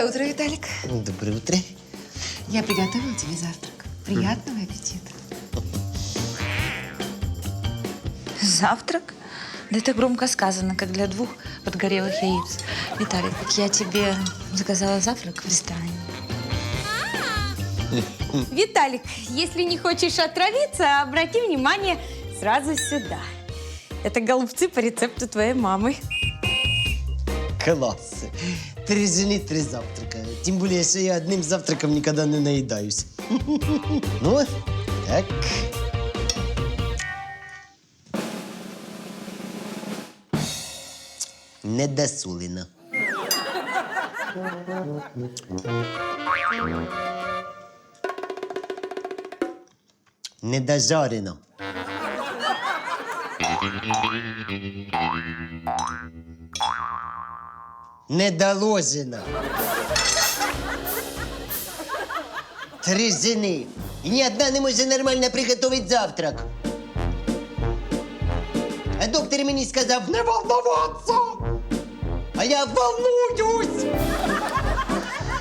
Доброе утро, Виталик. Доброе утро. Я приготовила тебе завтрак. Приятного аппетита. Завтрак? Да это громко сказано, как для двух подгорелых яиц. Виталик, так я тебе заказала завтрак в ресторане. Виталик, если не хочешь отравиться, обрати внимание сразу сюда. Это голубцы по рецепту твоей мамы. Класс. Три жены, три завтрака. Тем более, что я одним завтраком никогда не наедаюсь. Ну, так. Недосолено. Недожарено. Недоложено. Три жени. І ні одна не може нормально приготувати завтрак. А доктор мені сказав не волноваться. А я волнуюсь.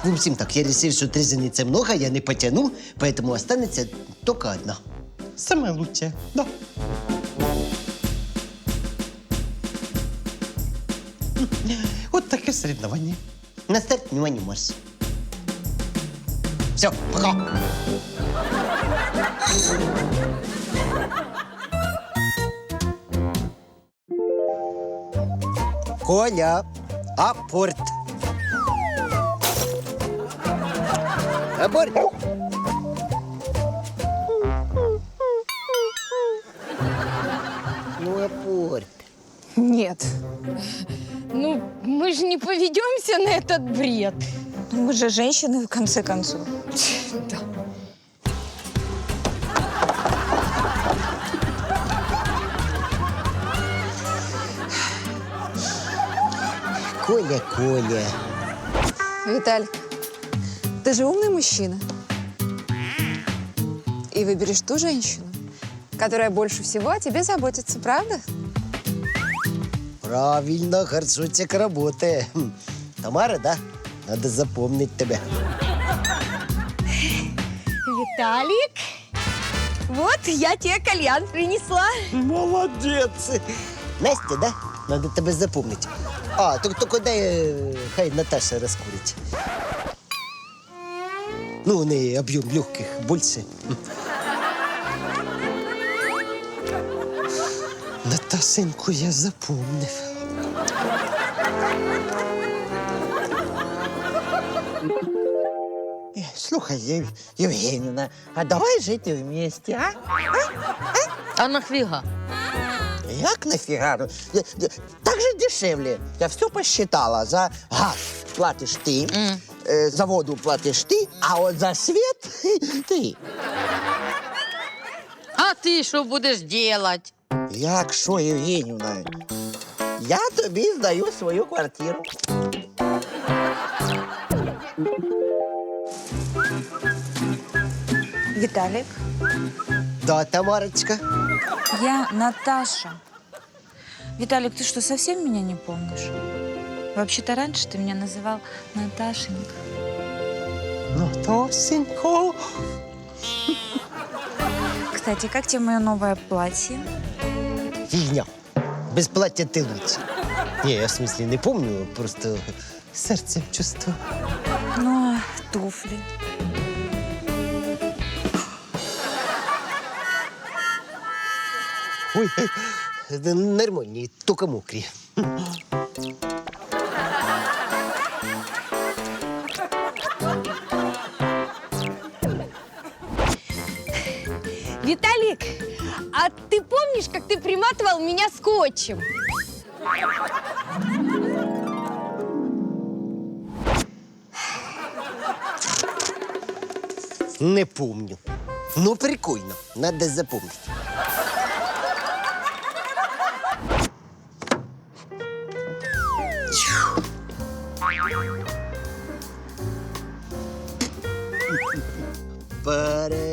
В общем так, я решил, что три жени це много, я не потяну, поэтому останется только одна. Самая лучшая, да. Вот такое соревнование. На старт, внимание, марш. Все, пока. Коля, апорт. Апорт. Ну, апорт. Нет. Ну, мы же не поведемся на этот бред. Ну, мы же женщины, в конце концов. Коля, Коля. Виталик, ты же умный мужчина. И выберешь ту женщину, которая больше всего о тебе заботится, правда? Правильно, горшочек работает. Хм, Тамара, да? Надо запомнить тебя. Виталик, вот я тебе кальян принесла. Молодец. Настя, да? Надо тебе запомнить. А, только, только дай, э, хай Наташа раскурить. Ну, у неї об'єм легких більше. Наташеньку я запомнив. Е, Слухай, Єв... Євгенівна, а давай жити вместе, а? А нафіга? Як нафіга? Ну, я- я- Так же дешевле. Я все посчитала. За газ платиш ти, е, за воду платиш ти, а от за світ ти. А ти що будеш делать? Як що, Євгенівна? Я тобі здаю свою квартиру. Виталик, Да, Тамарочка. я Наташа. Виталик, ты что, совсем меня не помнишь? Вообще-то раньше ты меня называл Наташенька. Наташенько. Кстати, как тебе мое новое платье? Фігня. Без плаття ти лучше. Ні, я в смысле не помню, просто серцем чувствую. Ну, а туфли. Ой, е, нормальні, тільки мокрі. Виталик, а ты помнишь, как ты приматывал меня скотчем? Не помню. Ну, прикольно. Надо запомнить. Привет!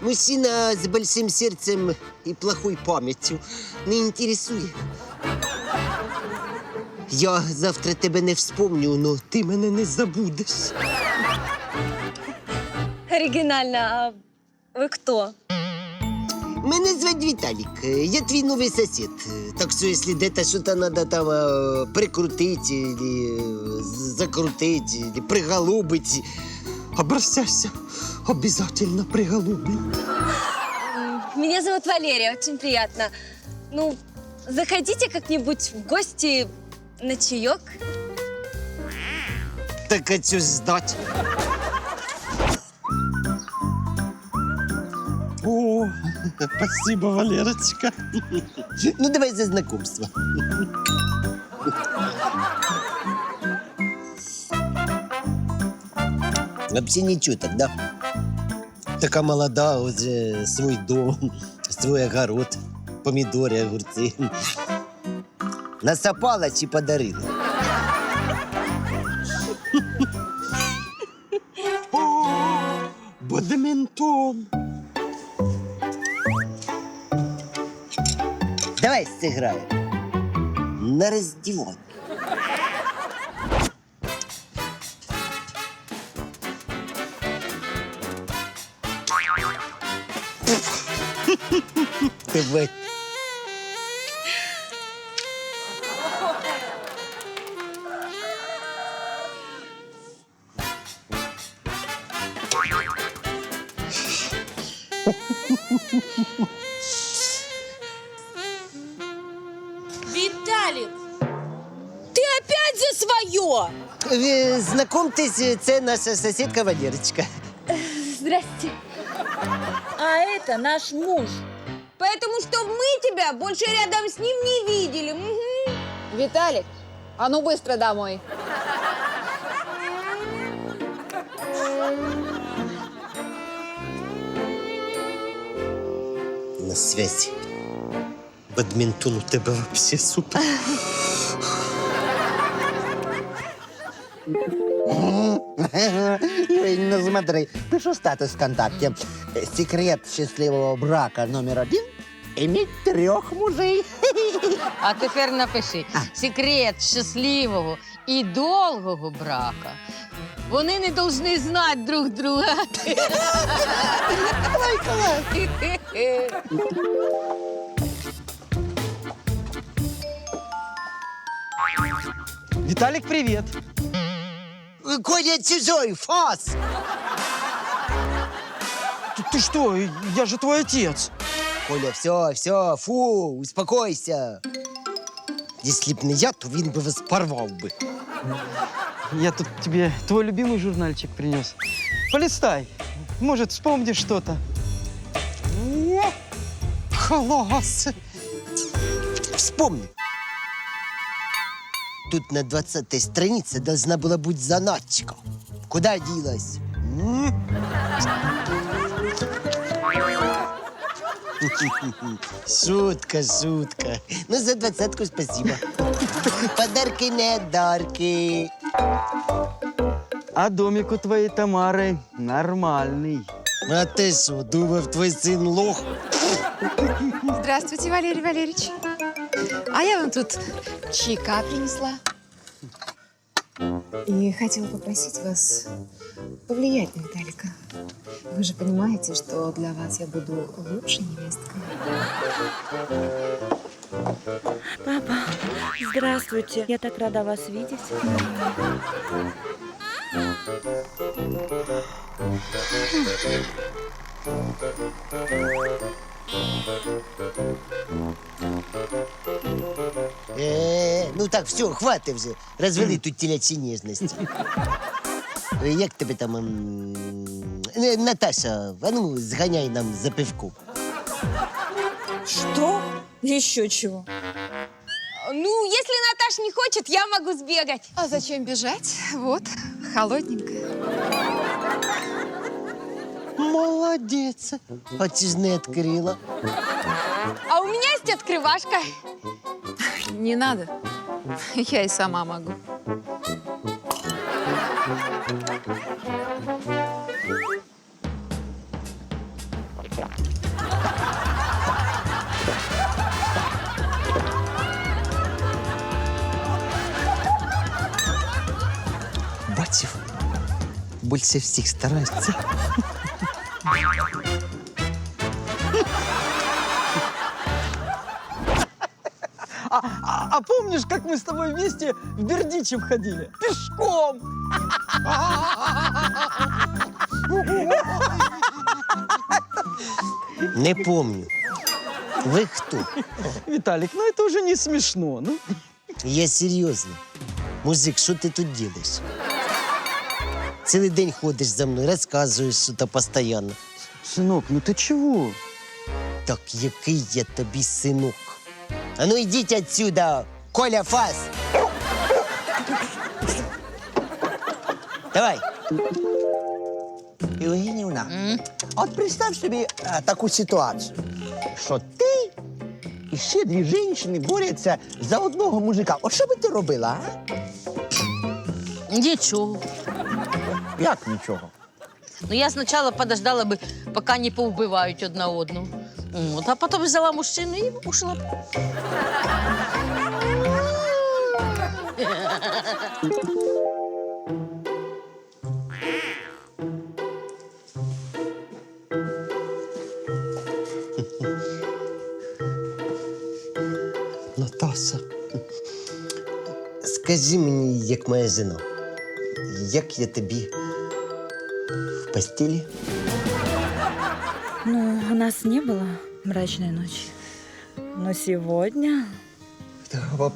Мужчина с большим сердцем и плохой памятью не интересует. Я завтра тебе не вспомню, но ти мене не забудеш. Оригинально. А вы кто? Мене звать Віталік. Е, Я твій новий сусід. Е, Так що, якщо десь щось треба там е, прикрутити, или, е, закрутити, или приголубити, обращайся. Обязательно приголублю. Меня зовут Валерия, очень приятно. Ну, заходите как-нибудь в гости на чаек. Так ж здать? О, спасибо, Валерочка. Ну, давай за знакомство. Вообще ничего тогда. Така молода, уже свой дом, свой огород, помидоры, огурцы. Насапала чи подарила? Бадминтон. Давай сыграем. На раздевание. Давай. Виталик, ты опять за свое! Э, Знакомьтесь, це наша соседка Валерочка. Это наш муж. Поэтому, что мы тебя больше рядом с ним не видели. Мгм. Виталик, а ну быстро домой. На связи. Бадминтон у тебе вообще супер. Ну смотри, пишу статус ВКонтакте. Секрет счастливого брака номер один – иметь трех мужей. А тепер напиши секрет щасливого і довгого брака. Вони не повинні знати друг друга. Виталик, привет. Коля чужой, фас! Ты, ты что, я же твой отец. Коля, все, все, фу, успокойся. Если б не я, то він би вас порвав би. Я тут тебе твой любимый журнальчик принес. Полистай. Может, вспомнишь что-то. О, класс. Вспомни. Тут на 20 странице должна была быть заначка. Куда делась? М? Шутка, шутка. Ну, за двадцатку спасибо. Подарки не дарки. А домик у твоей Тамары нормальный. А ти що, думав, твій син лох? Здравствуйте, Валерий Валерьевич. А я вам тут чайка принесла. И хотела попросить вас повлиять на Виталика. Вы же понимаете, что для вас я буду лучшей невесткой. Папа, здравствуйте. Я так рада вас видеть. Е, ну так, все, хватить вже. Розвели тут телячі ніжності. Е, Як тебе там. ем, е, Наташа, а ну зганяй нам за пивку. Что? Еще чего? Ну, если Наташ не хочет, я могу сбегать. А зачем бежать? Вот, холодненькая. Молодець. А чи ж не відкрила? А у меня есть открывашка. Не надо. Я и сама могу. Братьев больше всех стараются. а- а помнишь, как мы с тобой вместе в Бердичев ходили? Пешком! Не помню. Ви хто? Виталик, ну это уже не смешно. Ну, Я серйозно. Музик, що ти тут ділиш? Цілий день ходиш за мною, розказуєш що то постійно. сынок, ну ты чего? Так який я тобі синок? А ну йдіть отсюда, Коля Фас! Давай. Євгенівна, от представ собі е, таку ситуацію, що ти і ще дві жінки борються за одного мужика. От що би ти робила, а? Нічого. Як нічого? Ну я спочатку подождала би, поки не повбивають одна одну. От, а потім взяла мужчину і ушла. Наташа, скажи мені, як моя жена, як я тобі в постелі? Ну, у нас не было мрачной ночи. Но сегодня...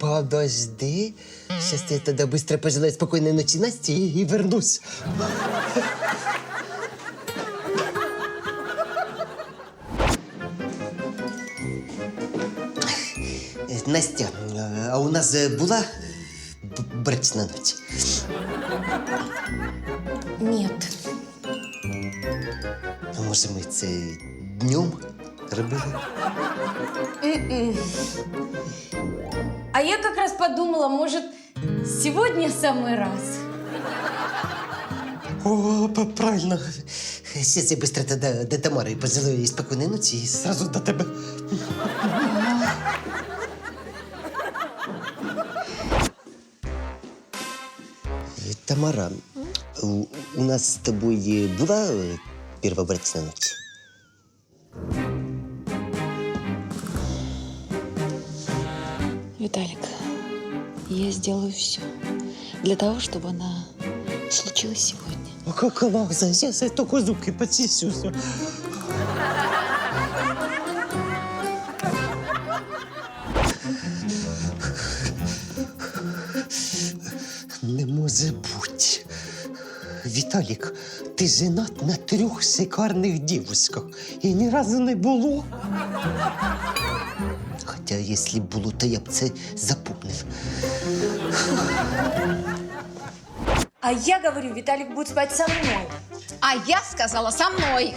Подожди. Сейчас я тогда быстро пожелаю спокойной ночи Насте и, и вернусь. Настя, а у нас э, була б- брачна ніч? Нет. А може ми це днем робили? А я как раз подумала, может, сегодня самый раз. О, п- правильно. Сейчас я быстро тогда до Тамары пожелаю ей спокойной ночи и сразу до тебе. Э, Тамара, у, у нас с тобой э, была первобрачная ночь? Виталик, я сделаю все для того, чтобы она случилась сегодня. А как она? Сейчас я только зубки почищу. Не може бути. Віталік, ти женат на трьох шикарних дівчинках і ні разу не було. Хоча, якщо б було, то я б це запомнив. А я говорю, Виталик будет спать со мной. А я сказала со мной.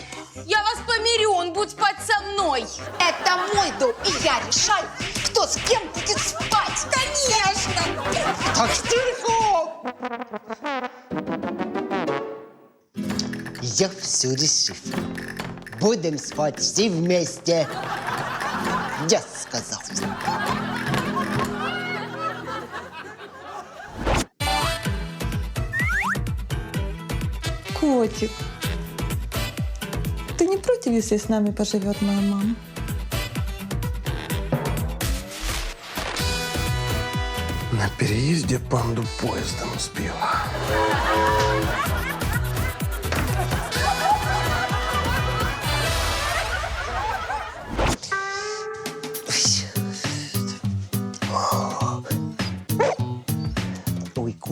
Я вас помирю, он будет спать со мной. Это мой дом, и я решаю, кто с кем будет спать. Конечно. Так тихо! Я все решив. Будем спать все вместе. Я сказал. Котик, ты не против, если с нами поживет моя мама? На переезде панду поездом сбила.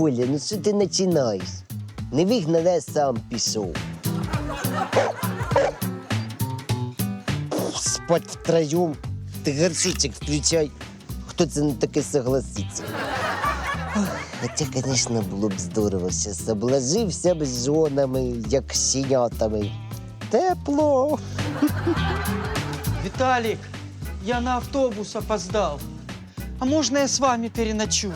Ой, Коля, ну що ти починаєш? Не вигнав, я сам пішов. Спать втроєм. Ти горшочек включай. Хто це на таке согласиться? Хоча, звісно, було б здорово. Зараз обложився б з жонами, як щенятами. Тепло. Виталик, я на автобус опоздал. А можно я с вами переночую?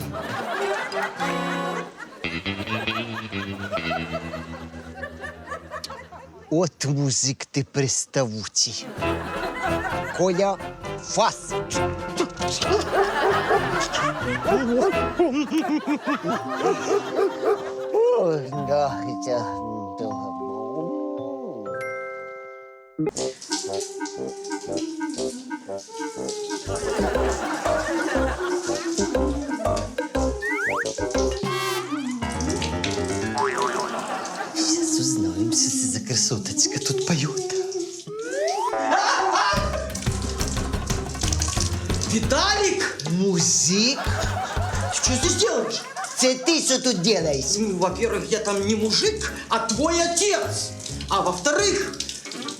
От музик ти приставучий. Коля фас. Красоточка тут поет. Виталик! Музик? Что ты делаешь? Це ти що тут делаешь? Ну, во-первых, я там не мужик, а твой отец. А во-вторых,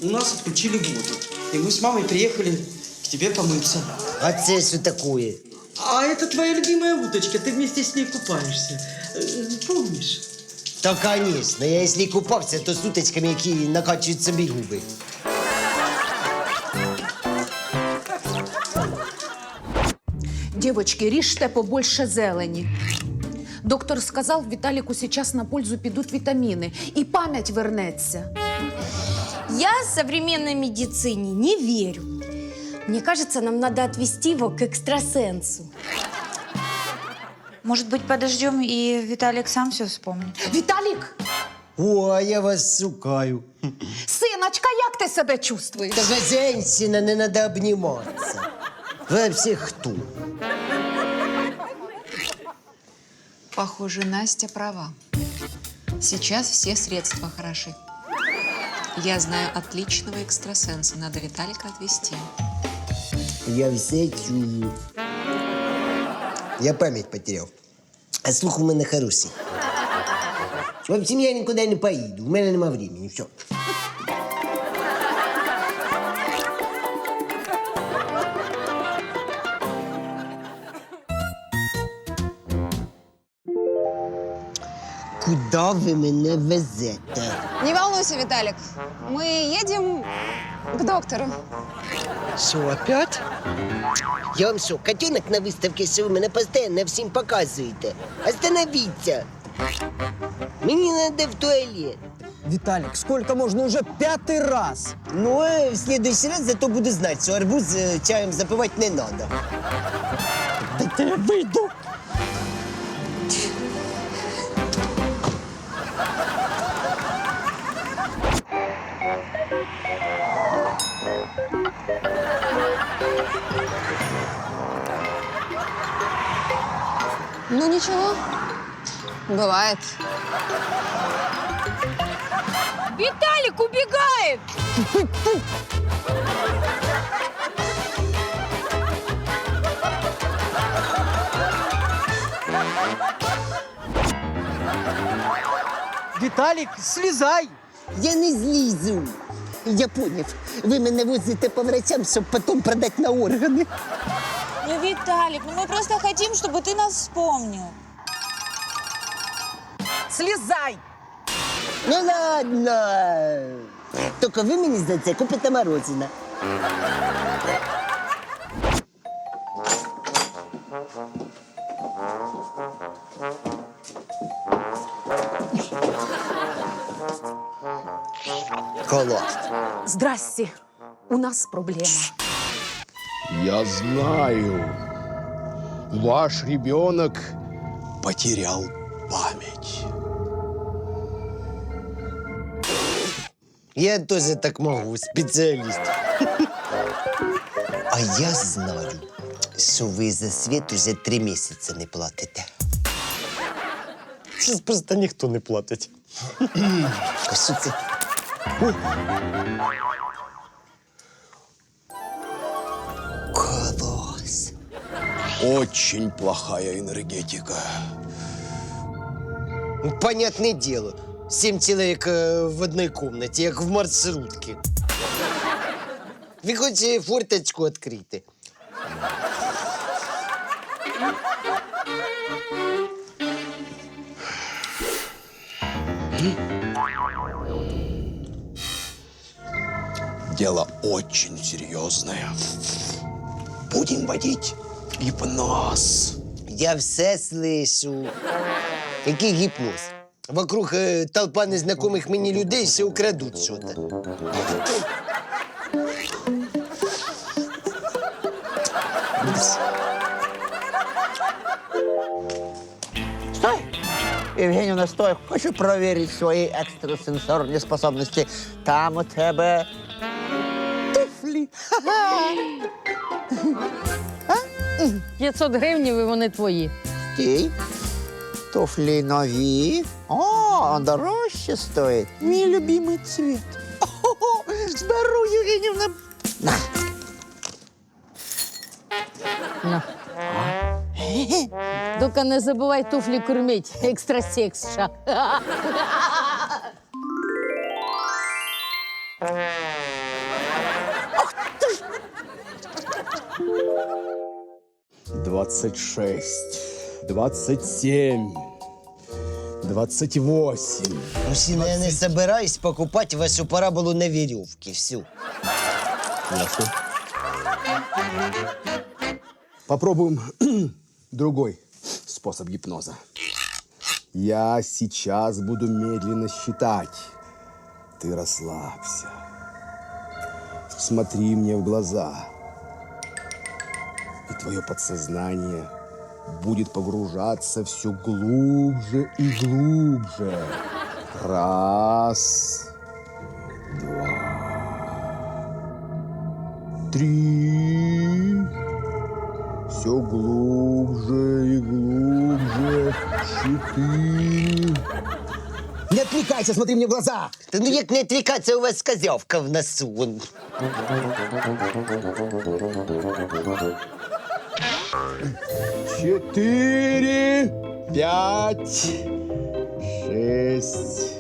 у нас отключили воду. И мы с мамой приехали к тебе помыться. А це що такое? А это твоя любимая уточка, ты вместе с ней купаешься. Э, Помнишь? Та, конечно, я якщо купався, то з уточками, які накачують собі губи. Девочки, режьте побольше зелени. Доктор сказал, Виталику сейчас на пользу пойдут витамины, и память вернется. Я современной медицине не верю. Мне кажется, нам надо отвести его к экстрасенсу. Может быть, подождем, и Виталик сам все вспомнит? Виталик, О, а я вас шукаю. сыночка, як ти себе чувствуєш? Та ви женщина, не надо обніматися. Ви вообще хто? Похоже, Настя права. Сейчас все средства хороши. Я знаю отличного экстрасенса. Надо Виталика отвезти. Я все чую. Я пам'ять потеряв. А слух у мене хороший. В общем, я нікуди не поїду. У мене нема времени. Все. Куда ви мене везете? Не волнуйся, Виталик. Мы едем к доктору. Що, опять? Я вам що, котенок на виставці, що ви мене постійно всім показуєте? Остановіться! Мені треба в туалет. Виталик, сколько можно уже пятый раз? Ну, е, в следующий раз зато буду знати, що арбуз е, чаєм запивати не треба. Да я выйду. Ну ничего, бывает. Виталик убегает! Виталик, слезай! Я не злізу. Я поняв. Ви мене возите по врачам, щоб потім продати на органи. Ну, Виталик, ну мы просто хотим, чтобы ты нас вспомнил. Слезай! Ну ладно. Тільки ви мені за це купите морозиво. Класс. Здрасте, у нас проблема. Я знаю. Ваш ребенок потерял память. Я тоже так могу, спеціаліст. А я знаю, що ви за світ уже три місяці не платите. Сейчас просто ніхто не платить. А що це? Клас. Очень плохая энергетика. Ну, Понятное дело. Семь человек э, в одной комнате, як в маршрутке. Ви хоч е, форточку відкрити. Дело очень серьезное. Будем водить гипноз. Я все слышу. Який гіпноз? Вокруг е, толпа незнакомих мені людей ще украдуть щось. Стой! Евгеньевна, стой. Хочу проверить свои экстрасенсорные способности. Там у тебе А? 500 гривнів і вони твої. Стій. Туфлі нові. О, дорожче стоїть. Мій любимий цвіт. О, зберу Євгенівна. На. На. Тільки не забувай туфлі кормить. Екстрасекс. 26, 27, 28. Мужчина, я не собираюсь покупать вашу параболу на веревке всю. Ясно. Попробуем другой способ гипноза. Я сейчас буду медленно считать. Ты расслабься. Смотри мне в глаза. И твое подсознание будет погружаться все глубже и глубже. Раз, три. Все глубже и глубже. Четыре. Не отвлекайся, смотри мне в глаза. Та ну як не відвлікатися, у вас козявка в носу. Четыре, пять, шесть,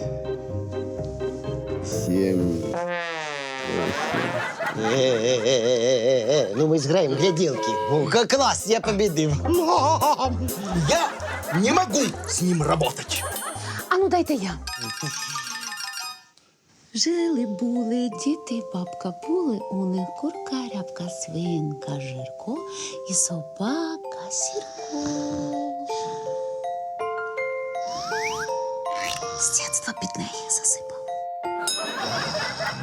семь, Е-е-е-е-е. Ну зграємо в гляделки. О, как клас, я победив. Я не могу с ним работать. А ну дайте я. Жили були діти, бабка були, у них курка, рябка, свинка, жирко і собака сірко. З дитинства під неї засипав.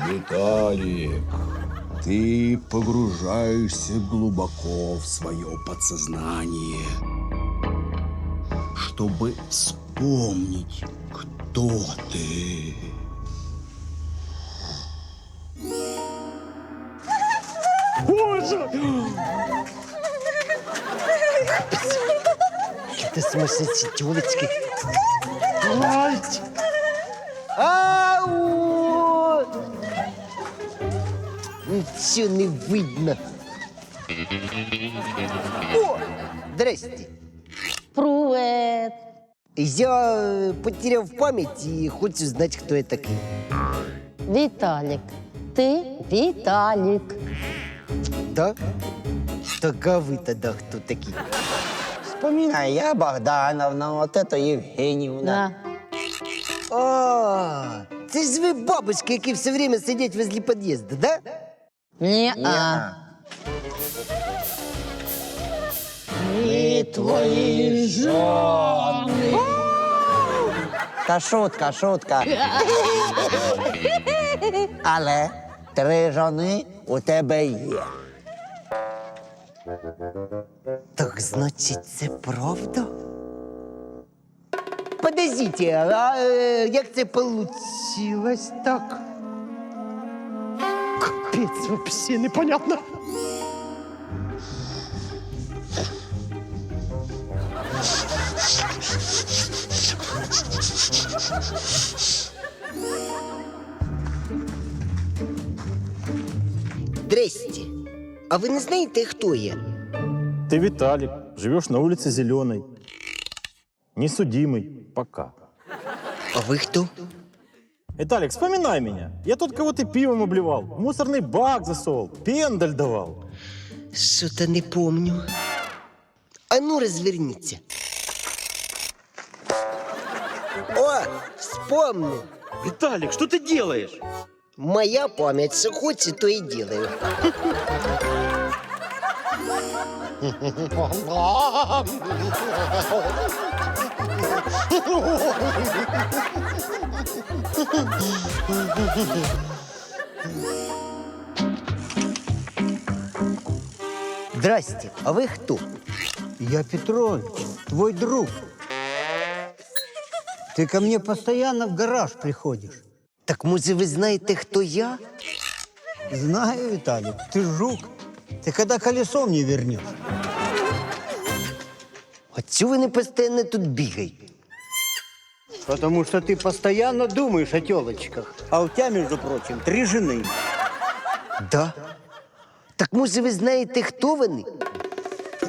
Виталик, ты погружаешься глубоко в свое подсознание, чтобы вспомнить, кто ты. Это сумасшедшие тёлочки. Мальчик. Ау! Ничего не видно. О, здрасте. Привет. Я э, потерял память и хочу знать, кто я такой. Віталік. Ти Віталік. Да? Так а вы тогда кто такие? Вспоминай, я Богдановна, вот это Евгеньевна. Да. А, це ж ви бабушки, які все время сидять возле під'їзду, да? Ні-а. Ми твої жони. Та шутка, шутка. Але три жони у тебе є. Так значить, це правда? Подождите, а як це получилось так? Капець, вообще непонятно. А ви не знаєте, хто я? Ты Виталик, живешь на улице Зеленой. Несудимый. Пока. А ви хто? Виталик, вспоминай меня. Я тут кого-то пивом обливал, в мусорный бак засовывал, пендаль давал. Що-то не помню. А ну, розверніться. О, вспомнил. Виталик, что ты делаешь? Моя память, что хочет, то и делаю. Здрасте, а вы кто? Я Петрович, твой друг. Ты ко мне постоянно в гараж приходишь. Так, може, ви знаєте, хто я? Знаю, Виталик, ты жук. Ты когда колесо мне вернешь? А чого вони постійно тут бігають? Потому что ты постоянно думаешь о телочках. А у тебя, между прочим, три жены. Да. Так може ви знаєте, хто вони?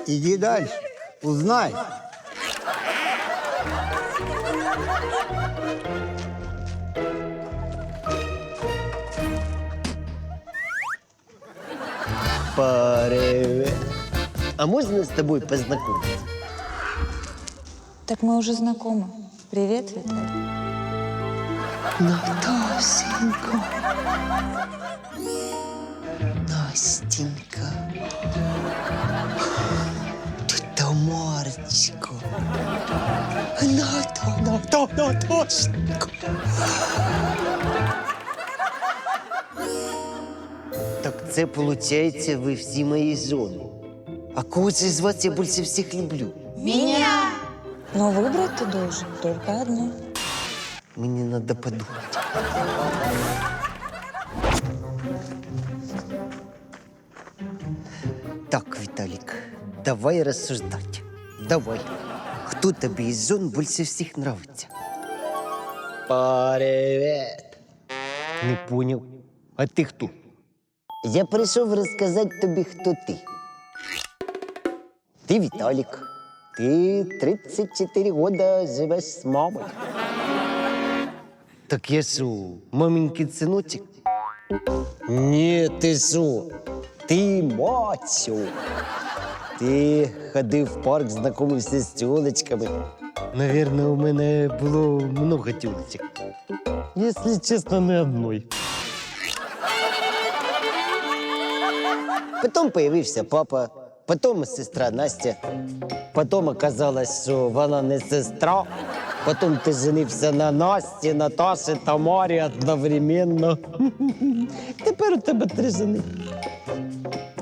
Иди дальше, узнай. Привет. А можна з тобою познайомитися? Так мы уже знакомы. Привет, Виталий. Натасенька. Настенька. Ти Тамарочка. Ната, Ната, Наташенька. це, виходить, ви всі мої жони. А кого це з вас я більше всіх люблю? Но выбрать ты должен только одну. Мені треба подумати. Так, Віталік, давай розсуждати. Давай. Хто тобі із жон більше всіх нравиться? Привет. Не понял. А ти хто? Я прийшов розказати тобі, хто ти. Ти Віталік. Ти 34 года живеш з мамою. Так я що, маменький синочек? Ні, ти що? Ти мачо. Ти ходив в парк, знайомився з тілочками. Наверно, у мене було много тілочок. Якщо чесно, не одной. Потім появився папа, потім сестра Настя. Потім оказалось, що вона не сестра. Потім ти женився на Насті, Наташі, Тамарі одновременно. Тепер у тебе три жени.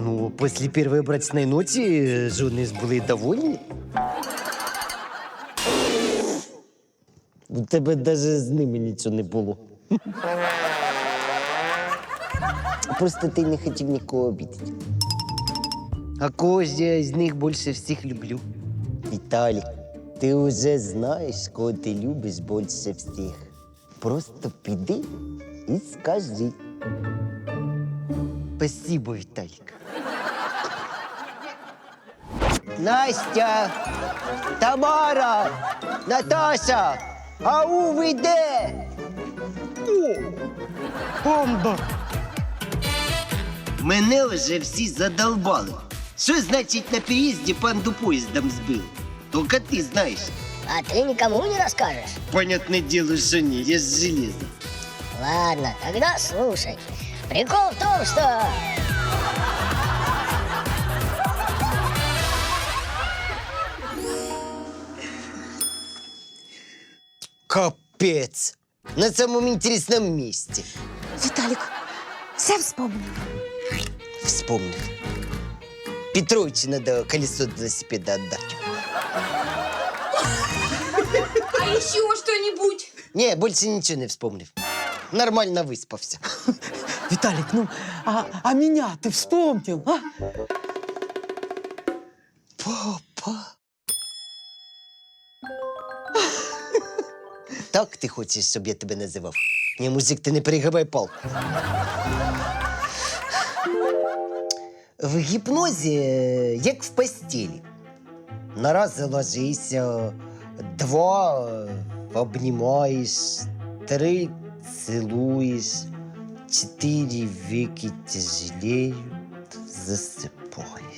Ну, після першої брачної ночі жони ж були довольні. У тебе навіть з ними нічого не було. Просто ты не хотел никого обидеть. А кого из них больше всех люблю? Виталик, ты уже знаешь, кого ты любишь больше всех. Просто піди и скажи. Спасибо, Виталик. Настя, Тамара, Наташа, ау, ви де? О, бомба! Мене вже всі задолбали. Що значить на переїзді панду поїздом збив? Только ти знаєш. А ты никому не расскажешь? Понятное дело, что не, я с железа. Ладно, тогда слушай. Прикол в том, что... Капец. На самом интересном месте. Виталик, все вспомнил. Вспомнил. Петровичу надо колесо от велосипеда отдать. А еще что-нибудь? Не, больше ничего не вспомнил. Нормально выспался. Виталик, ну, а, а меня ты вспомнил, а? Папа. Так ти хочеш, щоб я тебе називав? Ні, музик, ти не перегибай палку. В гіпнозі, як в постілі. Наразі раз два обнімаєш, три цілуєш, чотири віки тяжелеють, засипаєш.